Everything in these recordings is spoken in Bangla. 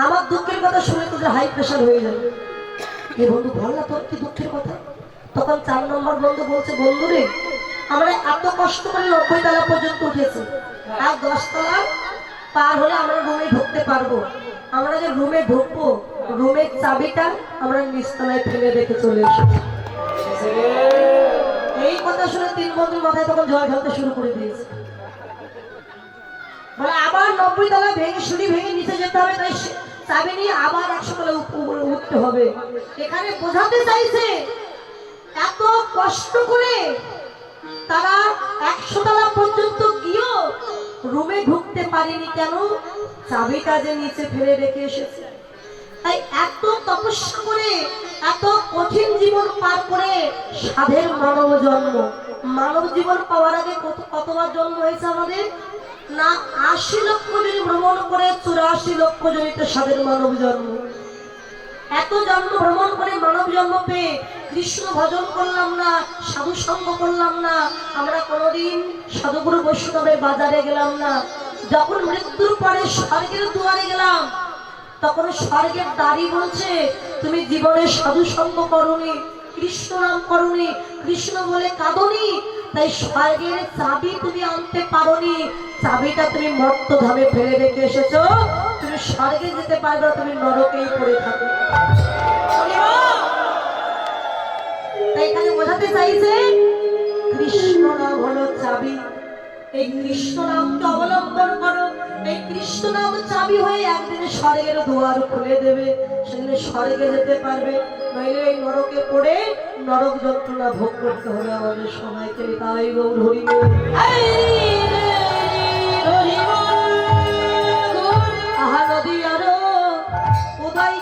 আমার দুঃখের কথা শুনে তোদের হাই প্রেশার হয়ে যাবে। এ বন্ধু, বল না তোর কি দুঃখের কথা? তখন চার নম্বর বন্ধু বলছে, বন্ধু রে, আমরা এত কষ্ট করে নব্বই তলা পর্যন্ত উঠেছি। আর দশ তলা পার হলে আমরা রুমে ঢুকতে পারব। আমরা যে রুমে ঢুকবো, রুমের চাবিটা আমরা নিচতলায় ফেলে রেখে চলে এসেছি এই কথা শুনে তিন বন্ধুর মাথায় তখন জয় ঢালতে শুরু করে দিয়েছে। বলে আবার নব্বই তলা ভেঙে, সিঁড়ি ভেঙে নিচে যেতে হবে, তাই চাবি নিয়ে আবার একশো তলা উঠতে হবে। এখানে বোঝাতে চাইছে, এত কষ্ট করে তারা একশো তলা পর্যন্ত গিয়েও রুমে ঢুকতে পারেনি কেন? চাবিটা যে নিচে ফেলে রেখে এসেছে। তাই এত তপস্যা করে, এত কঠিন জীবন পার করে সাধের মানব জন্ম। মানব জীবন পাওয়ার আগে কত কতবার জন্ম হয়েছে আমাদের? না আশি লক্ষ দিন ভ্রমণ করে, চুরাশি লক্ষ জনিত সাধের মানব জন্ম। এত জন্ম ভ্রমণ করে মানব জন্ম পেয়ে কৃষ্ণ ভজন করলাম না, সাধু সঙ্গ করলাম না, আমরা কোনোদিন সাধুগুরু বৈষ্ণবের বাজারে গেলাম না। যখন মৃত্যুর পরে স্বর্গের দুয়ারে গেলাম, তখন স্বর্গের দাড়ি বলছে, তুমি জীবনে সাধু সঙ্গ করনি, কৃষ্ণ নাম করনি, কৃষ্ণ বলে কাঁদনি তাই স্বর্গের চাবি তুমি আনতে পারোনি। চাবিটা তুমি মর্ত ধামে ফেলে রেখে এসেছ। তুমি স্বর্গে যেতে পারবে, তুমি নরকেই পড়ে থাকো। তাই এখানে বোঝাতে কৃষ্ণ নাম হলো চাবি। এই কৃষ্ণ নামকে অবলম্বন করো। এই কৃষ্ণ নাম চাবি হয়ে একদিন স্বর্গের দুয়ার খুলে দেবে। সেদিনে স্বর্গে যেতে পারবে। নইলে এই নরকে পড়ে নরক যন্ত্রণা ভোগ করতে হবে আমাদের সবাইকে। তাই গৌর হরি আহা নদী আরও উদয়গিরি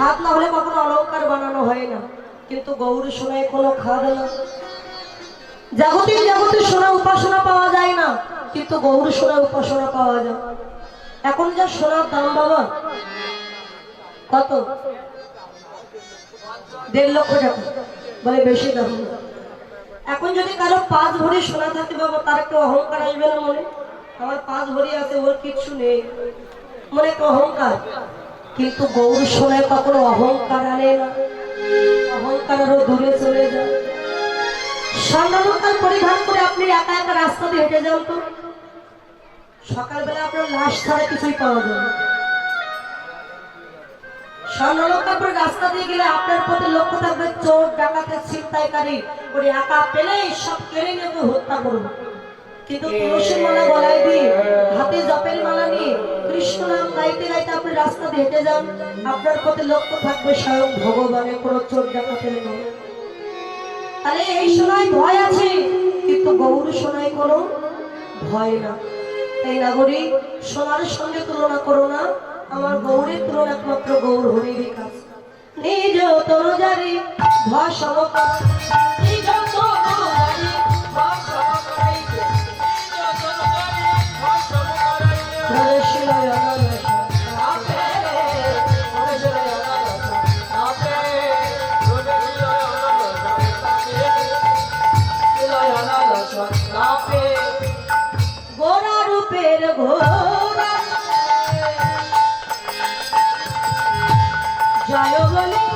খাদ না হলে কখনো অলঙ্কার বানানো হয় না। কিন্তু গৌর সোনায় কোনো খাদ না। জাগতিক জগতে সোনা উপাসনা পাওয়া যায় না, কিন্তু গৌর সোনা উপাসনা পাওয়া যায়। এখন যা সোনার দাম বাবা, কত? দেড় লক্ষ টাকা। বলে বেশি দাম এখন যদি কারও পাঁচ ভরি সোনা থাকে বাবা, তার একটু অহংকার আসবে না মনে? আমার পাঁচ ভরি আছে ওর কিচ্ছু নেই। মনে একটু অহংকার? কিন্তু গৌর সোনায় কখনো অহংকার আনে না। অহংকার আরও দূরে চলে যায় স্বর্ণালঙ্কার পরিধান করে আপনি একা একা রাস্তা দিয়ে হেঁটে যান তো। সকালবেলা আপনার লাশ ছাড়া কিছুই পাওয়া যাবে। স্বর্ণালঙ্কার পরে রাস্তা দিয়ে গেলে আপনার প্রতি লক্ষ্য থাকবে চোর ডাকাতে ছিনতাইকারী। ওরে একা পেলেই সব কেড়ে নিয়ে হত্যা করব কিন্তু তুলসী মালা গলায় দিয়ে হাতে জপের মালা নিয়ে গাইতে গাইতে আপনি রাস্তা হেঁটে যান। আপনার প্রতি লক্ষ্য থাকবে স্বয়ং ভগবানের, কোনো চোর ডাকাতে নয় তাহলে এই সময় ভয় আছে, কিন্তু গৌর সোনায় কোনো ভয় না। তাই নাগরিক, সোনার সঙ্গে তুলনা করো না, আমার গৌরের তুলনা একমাত্র গৌর হরির কাজ নিজ তরজারি ধর সমকাল জয়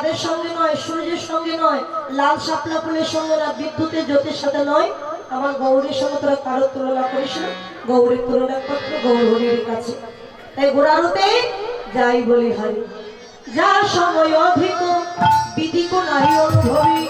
চাঁদের সঙ্গে নয়, সূর্যের সঙ্গে নয়, লাল শাপলা ফুলের সঙ্গে না বিদ্যুতের জ্যোতির সাথে নয়। আমার গৌরীর সঙ্গে তোরা কারোর তুলনা করিস না। গৌরীর তুলনা করতে গৌরীর কাছে। তাই গোড়ারূপে যাই বলি হারি। যা সময় অধিক বিদিক নারী অনুভবী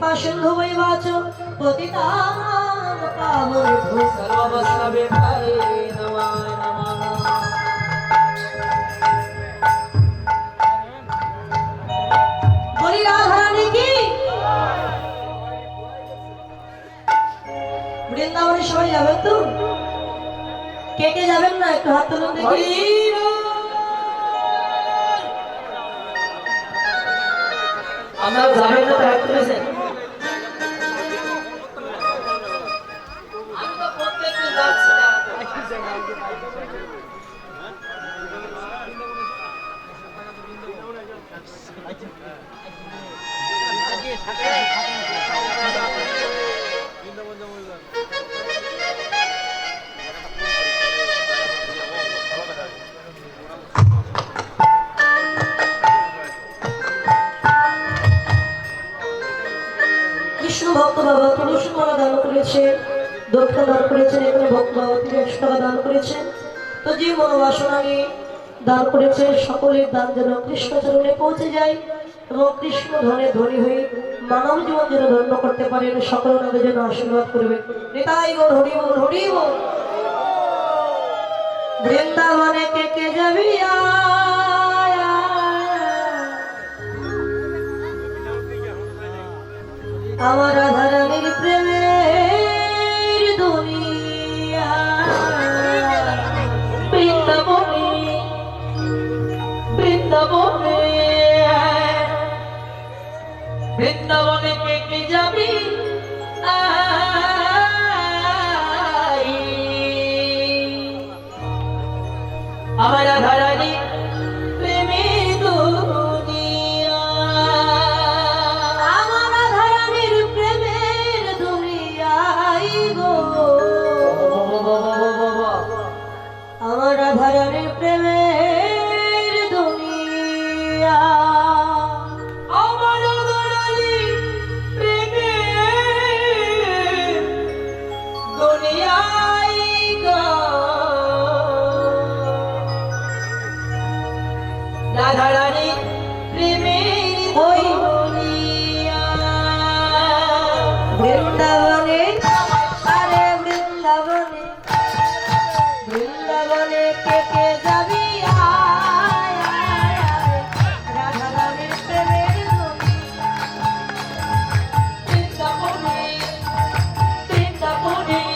কৃপা সিন্ধু বৈবাচ বৃন্দাবনে সবাই যাবেন তো? কে কে যাবেন না? একটু হাত তুলুন দেখি। আমরা যাবেন না তাই তুলেছেন? কৃষ্ণ ভক্ত বাবা তুলসী মালা দান করেছে দক্ষিণা দান করেছেন, এখানে ভক্ত বাবা তিনি একশো টাকা দান করেছেন। তো যে মনোবাসনা নিয়ে দান করেছে, সকলের দান যেন কৃষ্ণ চরণে পৌঁছে যায় এবং কৃষ্ণ ধনে ধনী হয়ে মানব জীবন যেন ধন্য করতে পারেন, সকল নামে যেন আশীর্বাদ করবেন নিতাই গৌর হরি বল হরি বল বৃন্দাবনে কে কে যাবি আমার ধরনের প্রেমের দুনিয়া। বৃন্দাবনে বৃন্দাবনে। বৃন্দাবনে কে কে যাবি? আ